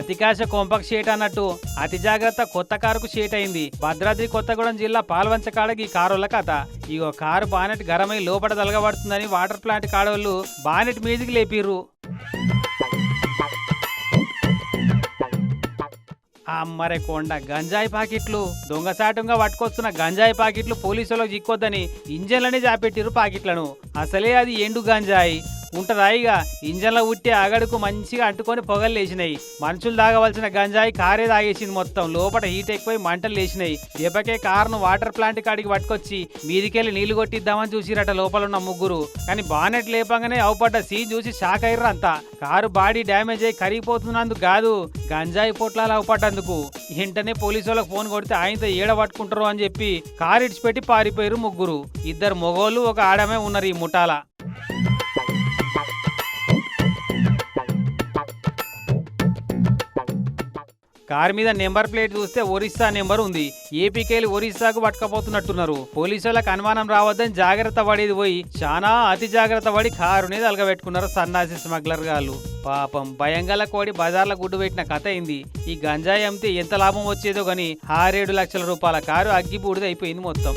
అతికాశ కొంపకు షేట్ అన్నట్టు. అతి జాగ్రత్త కొత్త కారుకు షేట్ అయింది. భద్రాద్రి కొత్తగూడెం జిల్లా పాల్వంచకాడకి ఈ కారుల కథ. ఇగో కారు బానెట్ గరమై లోపల తలగబడుతుందని వాటర్ ప్లాంట్ కాడోళ్ళు బానెట్ మీదికి లేపిర్రు. అమ్మరే కొండ గంజాయి పాకెట్లు. దొంగసాటంగా పట్టుకొస్తున్న గంజాయి పాకెట్లు పోలీసులకు చిక్కొద్దని ఇంజన్లనే జాపెట్టిరు పాకెట్లను. అసలే అది ఎండు గంజాయి. ఉంటదాయిగా ఇంజన్లో ఉట్టి అగడుకు మంచిగా అంటుకొని పొగలు లేచినాయి. మనుషులు తాగవలసిన గంజాయి కారే తాగేసింది మొత్తం. లోపల హీట్ ఎక్కువై మంటలు లేచినాయి. దెబ్బకే కారును వాటర్ ప్లాంట్ కాడికి పట్టుకొచ్చి మీదికెళ్ళి నీళ్ళు కొట్టిద్దామని చూసిరట లోపల ఉన్న ముగ్గురు. కానీ బానెట్ లేపంగానే అవపడ్డ సీన్ చూసి షాక్ అయ్యారు అంతా. కారు బాడీ డ్యామేజ్ అయి కరిగిపోతున్నందుకు కాదు గంజాయి పొట్లాలు అవపడ్డందుకు. వెంటనే పోలీసు వాళ్ళకి ఫోన్ కొడితే ఆయనతో ఏడ పట్టుకుంటారు అని చెప్పి కారు ఇడిచిపెట్టి పారిపోయారు ముగ్గురు. ఇద్దరు మొగోళ్ళు ఒక ఆడమే ఉన్నారు ఈ ముఠాల. కారు మీద నెంబర్ ప్లేట్ చూస్తే ఒరిస్సా నెంబర్ ఉంది. ఏపీకేలు ఒరిస్సాకు పట్టుకపోతున్నట్టున్నారు. పోలీసులకు అనుమానం రావద్దని జాగ్రత్త పడేది పోయి చాలా అతి జాగ్రత్త పడి కారుని తలగబెట్టుకున్నారు సన్నాసి స్మగ్లర్ గాళ్ళు. పాపం భయంగల కోడి బజార్ల గుడ్డు పెట్టిన కథ అయింది ఈ గంజాయి అమ్మితే ఎంత లాభం వచ్చేదో గాని ఆరేడు లక్షల రూపాయల కారు అగ్గి బూడిద అయిపోయింది మొత్తం.